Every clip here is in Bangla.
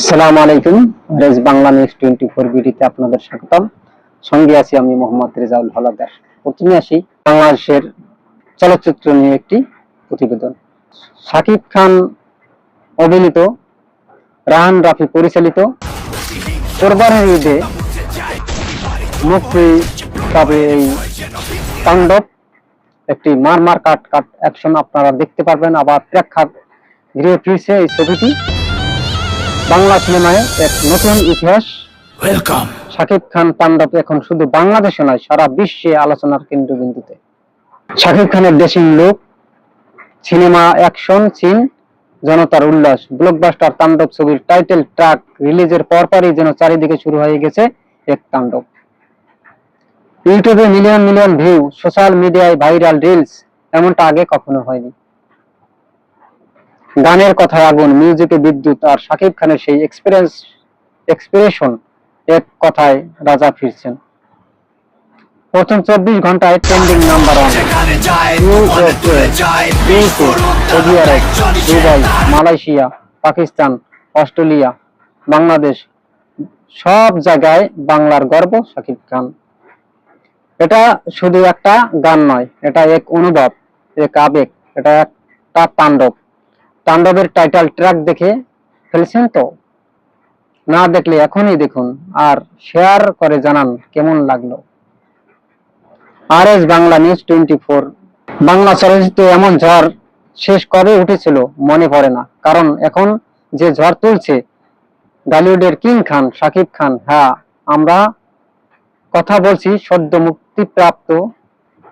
আসসালামু আলাইকুম। রেজ বাংলা নিউজ টোয়েন্টি ফোর বিডিতে আপনাদের স্বাগতম। সঙ্গে আছি আমি মোহাম্মদ রেজাউল হলাদার। প্রথমে আসি বাংলাদেশের চলচ্চিত্র নিয়ে একটি প্রতিবেদন। শাকিব খান অভিনীত রাহান রাফি পরিচালিত কোরবানের ঈদে মুক্তি পাবে এই তাণ্ডব। একটি মার মার কাট কাট অ্যাকশন আপনারা দেখতে পারবেন। আবার প্রেক্ষাগ গৃহে ফিরছে এই ছবিটি। বাংলা সিনেমায় এক নতুন ইতিহাস। ওয়েলকাম শাকিব খান তাণ্ডব এখন শুধু বাংলাদেশে নয় সারা বিশ্বে আলোচনার কেন্দ্রবিন্দুতে। শাকিব খানের dressing look cinema action scene জনতার উল্লাস ব্লকবাস্টার তাণ্ডব ছবির টাইটেল ট্রাক রিলিজের পরপরই যেন চারিদিকে শুরু হয়ে গেছে এক তাণ্ডব। ইউটিউবে মিলিয়ন মিলিয়ন ভিউ সোশ্যাল মিডিয়ায় ভাইরাল রিলস এমনটা আগে কখনো হয়নি। গানের কথায় আগুন মিউজিকে বিদ্যুৎ আর শাকিব খানের সেই এক্সপিরিয়েন্স এক্সপ্রেশন এক কথায় রাজা ফিরছেন। প্রথম চব্বিশ ঘন্টায় trending number one Dubai Malaysia Pakistan Australia Bangladesh সব জায়গায় বাংলার গর্ব শাকিব খান। এটা শুধু একটা গান নয়, এটা এক অনুভব, এক আবেগ, এটা একটা তাণ্ডব। তাণ্ডবের টাইটেল ট্র্যাক দেখে ফেলছেন তো? না দেখলে এখনই দেখুন আর শেয়ার করে জানান কেমন লাগল। R S Bangla news twenty four Bangla চলচ্চিত্রে এমন ঝড় শেষ কবে উঠেছিল মনে পড়ে না। কারণ এখন যে ঝড় তুলছে বলিউডের কিং খান শাকিব খান হ্যাঁ আমরা কথা বলছি সদ্য মুক্তিপ্রাপ্ত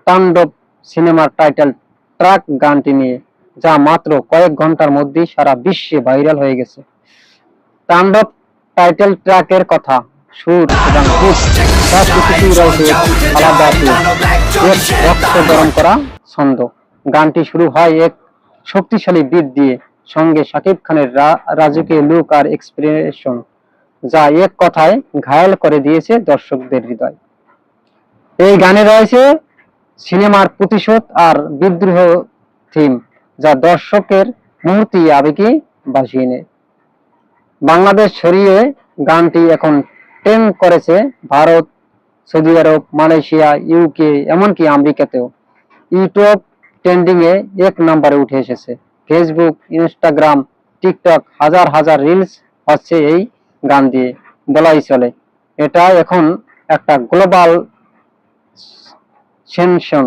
তাণ্ডব সিনেমার টাইটেল ট্রাক গানটি নিয়ে। যা মাত্র কয়েক ঘণ্টার মধ্যেই সারা বিশ্বে ভাইরাল হয়ে গেছে। তাণ্ডব টাইটেল ট্র্যাকের কথা, সুর এবং রক্ত গরম করা ছন্দ। গানটি শুরু হয় এক শক্তিশালী বিট দিয়ে, সঙ্গে শাকিব খানের রাজকীয় লুক আর এক্সপ্রেশন যা এক কথায় ঘায়াল করে দিয়েছে দর্শকদের হৃদয়। এই গানে রয়েছে সিনেমার প্রতিশোধ আর বিদ্রোহ থিম যা দর্শকের মুহূর্তে আবেগে ভাসিয়ে নেয়। বাংলাদেশ ছড়িয়ে গানটি এখন ট্রেন করেছে Bharat, Saudi Arab, Malaysia UK এমনকি আমেরিকাতেও। ইউটিউব ট্রেন্ডিং এ এক নম্বরে উঠে এসেছে। ফেসবুক ইনস্টাগ্রাম টিকটক হাজার হাজার রিলস হচ্ছে এই গান দিয়ে। বলাই চলে, এটা এখন একটা গ্লোবাল সেনশন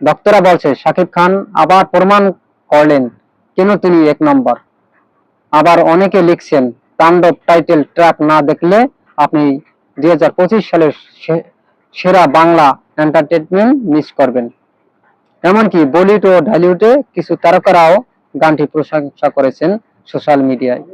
ভক্তরা বলছে শাকিব খান আবার প্রমাণ করলেন কেন তিনি এক নম্বর। আবার অনেকে লিখছেন, তাণ্ডব টাইটেল ট্র্যাক না দেখলে আপনি দুই হাজার পঁচিশ সালের সেরা বাংলা এন্টারটেনমেন্ট মিস করবেন। এমনকি বলিউড ও ঢালিউডে কিছু তারকারাও গানটি প্রশংসা করেছেন সোশ্যাল মিডিয়ায়।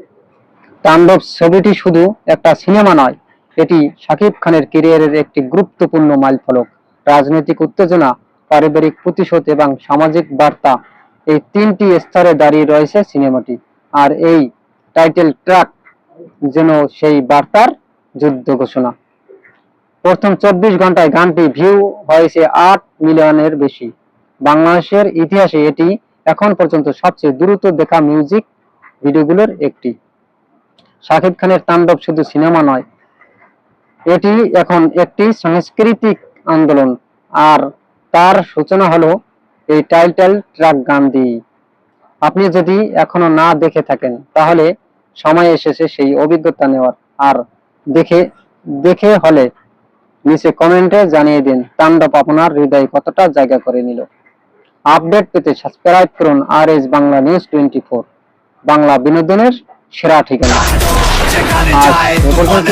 তাণ্ডব ছবিটি শুধু একটা সিনেমা নয়, এটি শাকিব খানের ক্যারিয়ারের একটি গুরুত্বপূর্ণ মাইলফলক। রাজনৈতিক উত্তেজনা পারিবারিক প্রতিশোধ এবং সামাজিক বার্তা এই তিনটি স্তরে দাঁড়িয়ে রয়েছে সিনেমাটি। আর এই টাইটেল ট্র্যাক যেন সেই বার্তার যুদ্ধ ঘোষণা। প্রথম চব্বিশ ঘন্টায় গানটি ভিউ হয়েছে আট মিলিয়নের বেশি। বাংলাদেশের ইতিহাসে এটি এখন পর্যন্ত সবচেয়ে দ্রুত দেখা মিউজিক ভিডিওগুলোর একটি। শাকিব খানের তাণ্ডব শুধু সিনেমা নয়, এটি এখন একটি সাংস্কৃতিক আন্দোলন। আর তার সূচনা হলো এই টাইটেল ট্র্যাক গান দিয়ে আপনি যদি এখনও না দেখে থাকেন তাহলে সময় এসেছে সেই অভিজ্ঞতা নেওয়ার। আর দেখে দেখে হলে নিচে কমেন্টে জানিয়ে দিন তাণ্ডব আপনার হৃদয় কতটা জায়গা করে নিল। আপডেট পেতে সাবস্ক্রাইব করুন R S Bangla news twenty four Bangla বিনোদনের সেরা ঠিকানা। যেখানে আজ এ পর্যন্ত